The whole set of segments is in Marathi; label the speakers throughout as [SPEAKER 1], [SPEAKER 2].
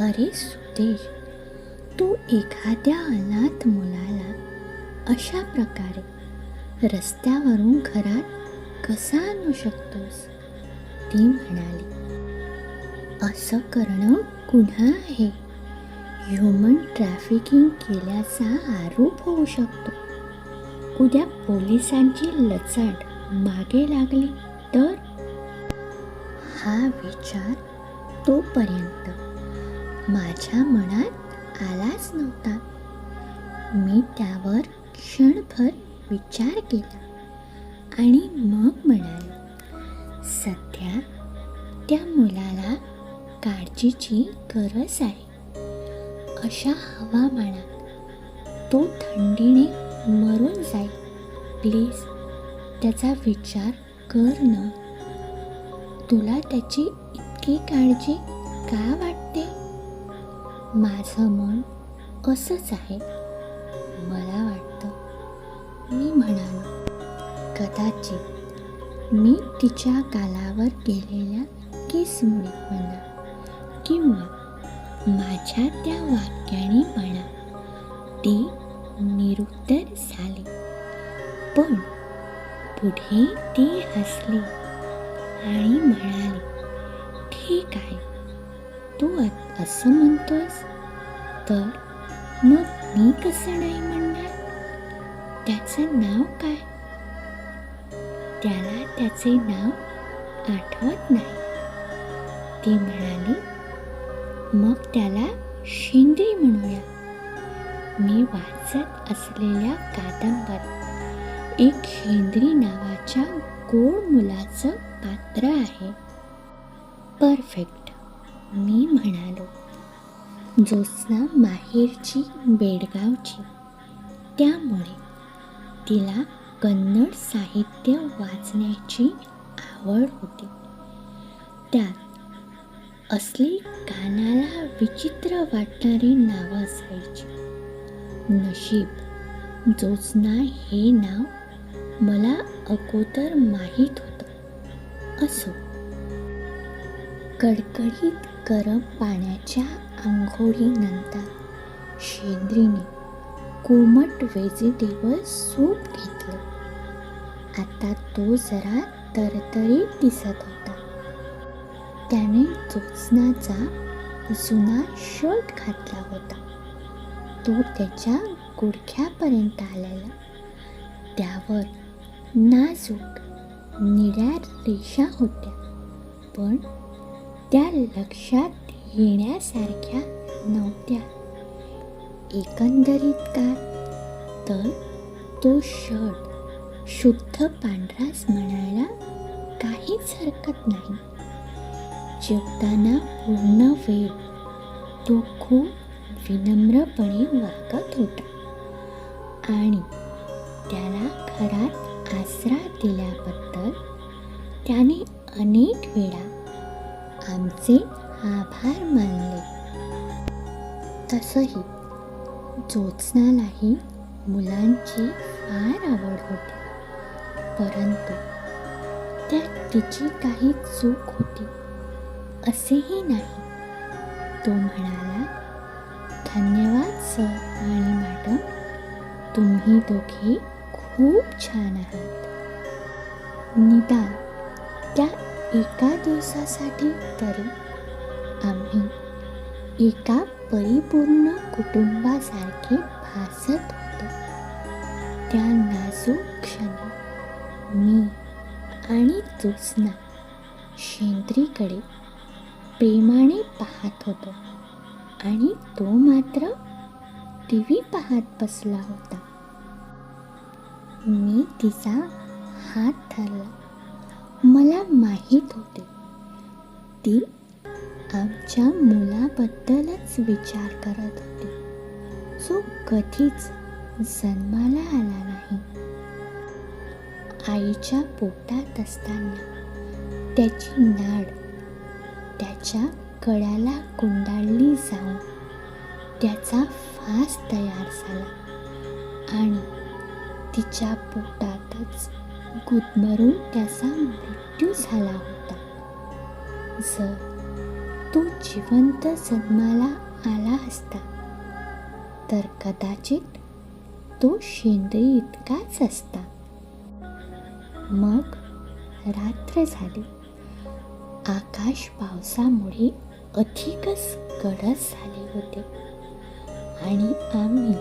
[SPEAKER 1] अरे सुदेश तू एखाद्या अनाथ मुलाला अशा प्रकारे रस्त्यावरून घरात कसा आणू शकतोस? ती म्हणाली असं करणं गुन्हा आहे. ह्युमन ट्रॅफिकिंग केल्याचा आरोप होऊ शकतो. उद्या पोलिसांची लचाट मागे लागली तर? हा विचार तोपर्यंत माझ्या मनात आलाच नव्हता. मी त्यावर क्षणभर विचार केला आणि मग म्हणाले सध्या त्या मुलाला काळजीची गरज आहे. अशा हवामानात तो थंडीने मरून जाईल. प्लीज त्याचा विचार कर ना. तुला त्याची इतकी काळजी का वाटते? माझं मन असंच आहे. मला वाटतं मी म्हणालो कदाचित मी तिच्या गालावर केलेल्या केसमुळे म्हणा किंवा माझ्या त्या वाक्याने म्हणा ती निरुत्तर झाली. पण पुढे ती हसली आणि म्हणाली ठीक आहे तू असं म्हणतोस तर मग मी कसं नाही म्हणणार? त्याचं नाव काय? त्याला त्याचे नाव आठवत नाही. ती म्हणाली मग त्याला शेंद्री म्हणूया. मी वाचत असलेल्या कादंबरीत एक शेंद्री नावाच्या गोड मुलाचं पात्र आहे. परफेक्ट. मी म्हणालो ज्योत्स्ना माहेरची बेडगावची. त्यामुळे तिला कन्नड साहित्य वाचण्याची आवड होती. त्यात असली कानाला विचित्र वाटणारी नावं असायची. नशीब ज्योत्स्ना हे नाव मला अगोदर माहीत होतं. असो. कडकडीत गरम पाण्याच्या आंघोळीनंतर शेंद्रीने कोमट व्हेजिटेबल सूप घेतलं. आता तो जरा तरतरीत दिसत होता. त्याने ज्योत्स्नाचा जुना शर्ट घातला होता. तो त्याच्या गुडघ्यापर्यंत आलेला. त्यावर नाजूक निळ्या रेषा होत्या. पण त्या लक्षात येण्यासारख्या नव्हत्या. एकंदरीत काय? तर तो शर्ट शुद्ध पांढराच म्हणायला काहीच हरकत नाही. जेवताना पूर्ण वेळ तो खूप विनम्रपणे वागत होता आणि त्याला घरात आसरा दिल्याबद्दल त्याने अनेक वेळा आमचे आभार मानले. तसंही ज्योत्स्नालाही मुलांची फार आवड होती. परंतु त्यात तिची काही चूक होती. असेही नाही. तो म्हणाला धन्यवाद सर आणि मॅडम. तुम्ही दोघे खूप छान आहात. निदान त्या एका दिवसासाठी तरी आम्ही एका परिपूर्ण कुटुंबासारखे भासत होतो. त्या नाजूक क्षणी मी आणि ज्योत्स्ना शेंद्रीकडे प्रेमाने पाहत होतो आणि तो मात्र टी व्ही पाहत बसला होता. मी तिचा हात धरला. मला माहीत होते. ती आमच्या मुलाबद्दलच विचार करत होती. जो कधीच जन्माला आला नाही. आईच्या पोटात असताना त्याची नाड त्याच्या कळ्याला कुंडाळली जाऊन त्याचा फास तयार झाला आणि तिच्या पोटातच गुदमरून त्याचा मृत्यू झाला होता. जर तो जिवंत जन्माला आला असता तर कदाचित तो शेंद्री इतकाच असता. मग रात्र झाली. आकाश पावसामुळे अधिकच गडद झाले होते. आणि आम्ही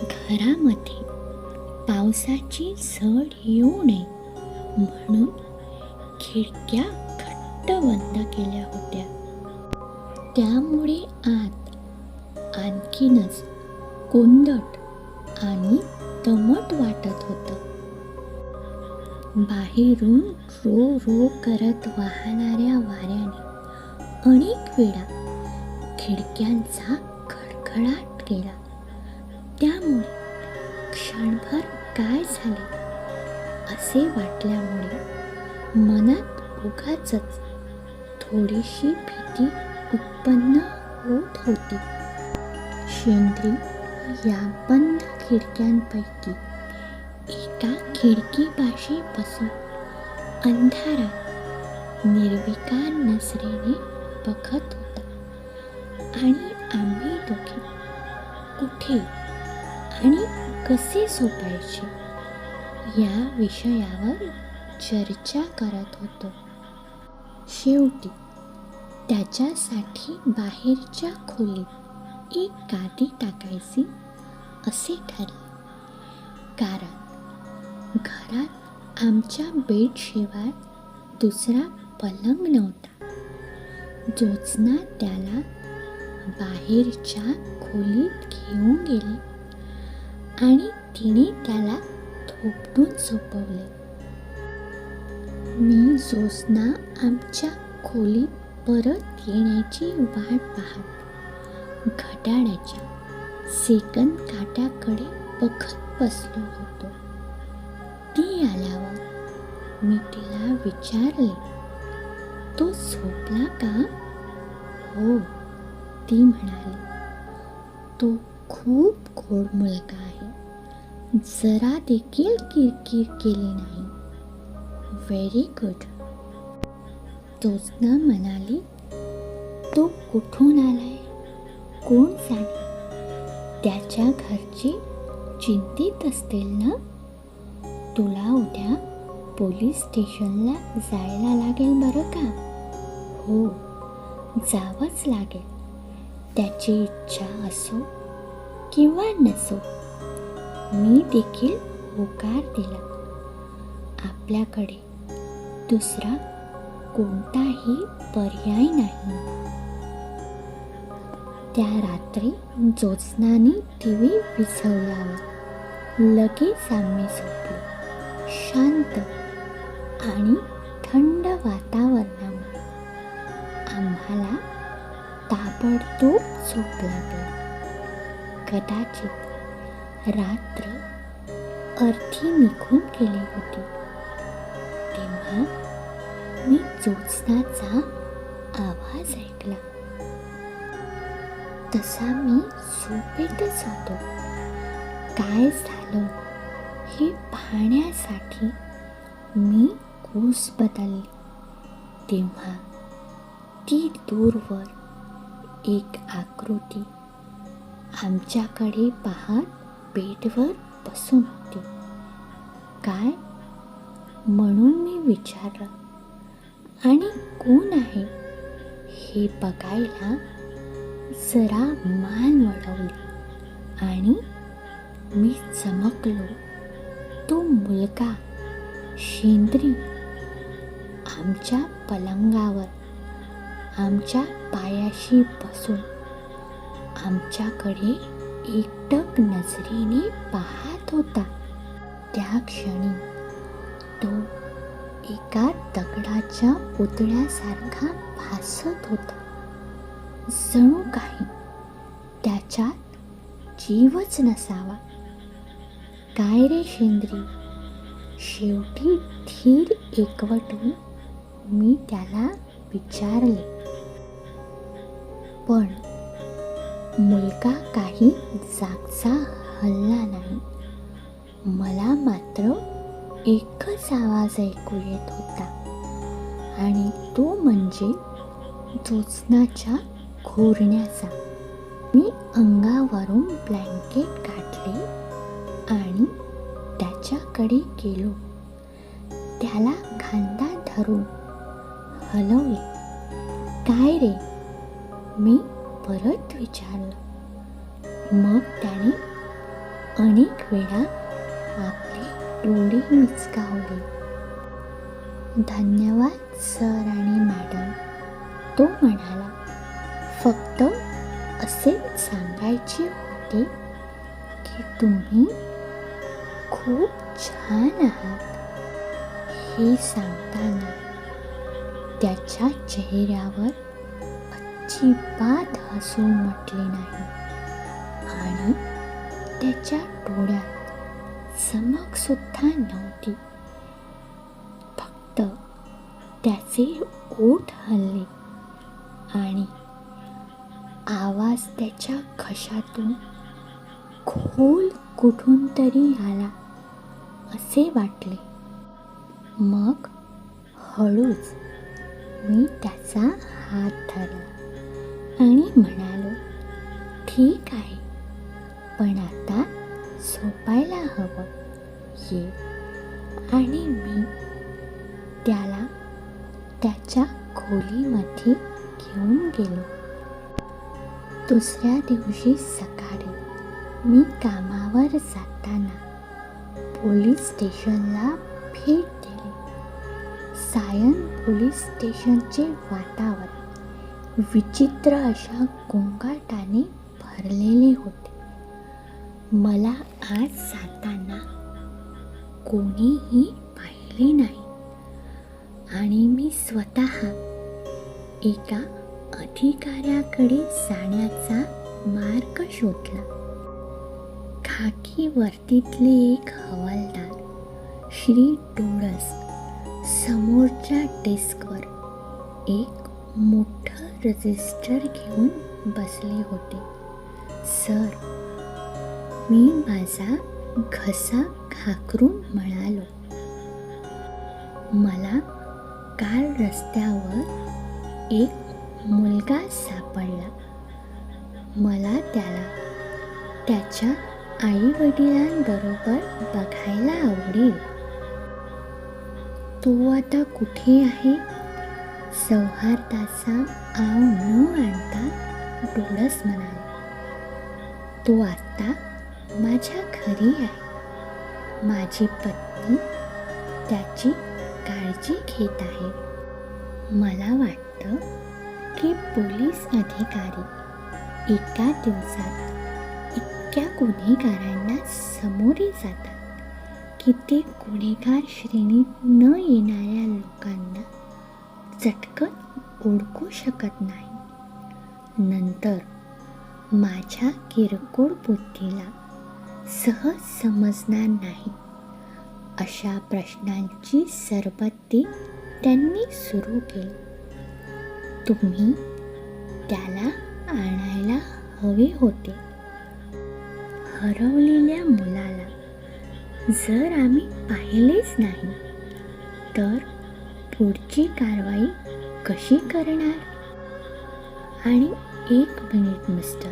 [SPEAKER 1] घरामध्ये पावसाची झड येऊ नये म्हणून खिडक्या घट्ट बंद केल्या होत्या. त्यामुळे आत आणखीनच कोंदट आणि दमट वाटत होतं. बाहेरून रो रो करत वाहणाऱ्या वाऱ्याने अनेक वेळा खिडक्यांचा खडखडाट केला. त्यामुळे क्षणभर काय झाले? असे वाटल्यामुळे मनात उगाच थोडीशी भीती उत्पन्न होत होती. शेंद्री या बंद खिडक्यांपैकी एका खिडकीपाशी बसून अंधारात निर्विकार नजरेने बघत होता. आणि आम्ही दोघे कुठे आणि कसे सोपायचे? या विषयावर चर्चा करत होतो. शेवटी त्याच्यासाठी बाहेरच्या खोलीत एक गादी टाकायची असे ठरले. कारण घरात आमच्या बेडशिवाय दुसरा पलंग नव्हता. जोचना त्याला बाहेरच्या खोलीत घेऊन गेली. आणि तिने त्याला थोपटून झोपवले मी जोसना आमच्या खोलीत परत येण्याची वाट पाहत. घटाड्याच्या सेकंद काट्याकडे बघत बसलो होतो. ती आल्यावर मी तिला विचारले तो झोपला का? हो ती म्हणाली. तो खूप गोड मुलगा आहे. जरा देखील किरकिर केली नाही. व्हेरी गुड ज्योत्स्ना म्हणाली तो कुठून आलाय? कोण जाणे त्याच्या घरची चिंतित असतील ना? तुला उद्या पोलीस स्टेशनला जायला लागेल बरं का? हो जावंच लागेल. त्याची इच्छा असो किंवा नसो. मी देखील होकार दिला. आपल्याकडे दुसरा कोणताही पर्याय नाही. त्या रात्री ज्योत्स्नाने टी व्ही विझवल्यावर लगेच आम्ही झोपलो. शांत आणि थंड वातावरणामुळे आम्हाला ताबडतोब झोप लागली. कदाचित रात्र अर्धी निघून गेली होती. तेव्हा मी ज्योत्स्नाचा आवाज ऐकला. तसा मी झोपेतच होतो काय झालं हे पाहण्यासाठी मी कूस बदलली. तेव्हा ती दूरवर एक आकृती आमच्याकडे पाहत बेडवर बसून होती. काय? म्हणून मी विचारलं. आणि कोण आहे? हे बघायला जरा मान वळवली आणि मी चमकलो. तो मुलगा शेंद्री आमच्या पलंगावर आमच्या पायाशी बसून. आमच्याकडे एकटक नजरेने पाहत होता. त्या क्षणी तो एका दगडाच्या पुतळ्यासारखा भासत होता. जणू काही त्याच्यात जीवच नसावा. काय रे शेंद्री? शेवटी धीर एकवटून मी त्याला विचारले. पण मुलगा काही जागचा हलला नाही. मला मात्र एकच आवाज ऐकू येत होता. आणि तो म्हणजे जोचनाच्या घोरण्याचा. मी अंगावरून ब्लँकेट काढले आणि त्याच्याकडे गेलो. त्याला खांदा धरून हलवले. काय रे? मी परत विचारलं. मग त्याने अनेक वेळा आपले डोळे मिचकावले. धन्यवाद सर आणि मॅडम तो म्हणाला. फक्त असे सांगायचे होते की तुम्ही खूप छान आहात हे सांगताना त्याच्या चेहऱ्यावर अजिबात हसून म्हटले नाही. आणि त्याच्या डोळ्यात चमक सुद्धा नव्हती. फक्त त्याचे ओठ हलले आणि आवाज त्याच्या घशातून खोल कुठून तरी आला असे वाटले. मग हळूच मी त्याचा हात धरला. आणि म्हणालो ठीक आहे. पण आता झोपायला हवं. ये. आणि मी त्याला त्याच्या खोलीमध्ये घेऊन गेलो. दुसऱ्या दिवशी सकाळी मी कामावर जाताना पोलीस स्टेशनला भेट दिली. सायन पोलीस स्टेशनचे वातावरण विचित्र अशा गोंगाटाने भरलेले होते. मला आज जाताना कोणीही पाहिले नाही. आणि मी स्वतः एका अधिकाऱ्याकडे जाण्याचा मार्ग शोधला. खाकी वर्दीतले एक हवालदार श्री डोळस समोरच्या डेस्कवर एक मोठं रजिस्टर घेऊन बसले होते. सर मी माझा घसा घाकरून म्हणालो मला काल रस्त्यावर एक मुलगा सापडला. मला त्याला त्याच्या आई वडिलांबरोबर बघायला आवडेल. तो आता कुठे आहे? सौहार्दाचा आव न आणता डोळस म्हणाला तो आता माझ्या घरी आहे. माझी पत्नी त्याची काळजी घेत आहे. मला वाटतं की पोलीस अधिकारी एका दिवसात इतक्या गुन्हेगारांना समोरी जातात की ते गुन्हेगार श्रेणीत न येणाऱ्या लोकांना चटकन ओळखू शकत नाही. नंतर माझ्या किरकोळ बुद्धीला सहज समजणार नाही. अशा प्रश्नांची सरबत्ती त्यांनी सुरू केली. तुम्ही त्याला आणायला हवे होते. हरवलेल्या मुलाला जर आम्ही पाहिलेच नाही तर पुढची कारवाई कशी करणार? आणि एक मिनिट मिस्टर.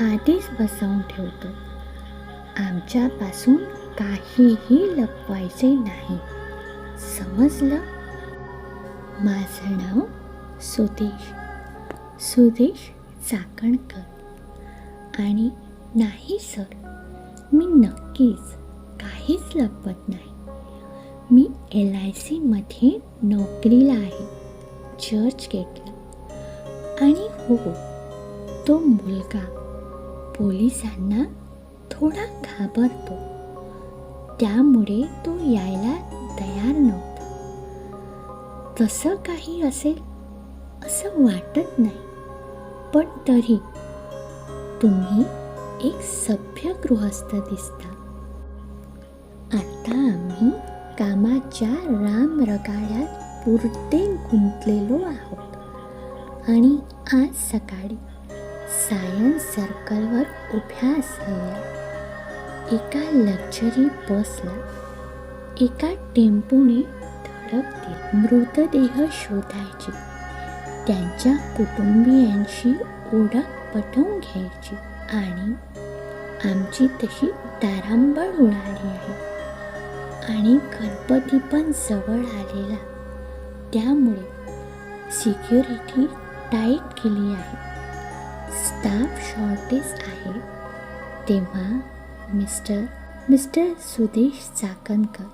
[SPEAKER 1] आधीच बसवून ठेवतो. आमच्यापासून काहीही लपवायचे नाही. समजलं? माझं नाव सुदेश. सुदेश चाकणकर. आणि नाही सर. मी नक्कीच काहीच लपवत नाही. एल आय सीमध्ये नोकरीला आहे चर्च गेटला. आणि हो तो मुलगा पोलिसांना थोडा घाबरतो. त्यामुळे तो यायला तयार नव्हता. तसं काही असेल असं वाटत नाही. पण तरी तुम्ही एक सभ्य गृहस्थ दिसता. आता आम्ही कामाच्या रामरगाळ्यात पुरते गुंतलेलो आहोत. आणि आज सकाळी सायन्स सर्कलवर उभ्या असलेल्या एका लक्झरी बसला एका टेम्पोने धडक दिली मृतदेह शोधायची. त्यांच्या कुटुंबियांशी ओळख पटवून घ्यायची. आणि आमची तशी तारांबळ उडाली आहे. आणि गणपती पण जवळ आलेला. त्यामुळे सिक्युरिटी टाईट केली आहे. स्टाफ शॉर्टेज आहे. तेव्हा मिस्टर मिस्टर सुदेश चाकणकर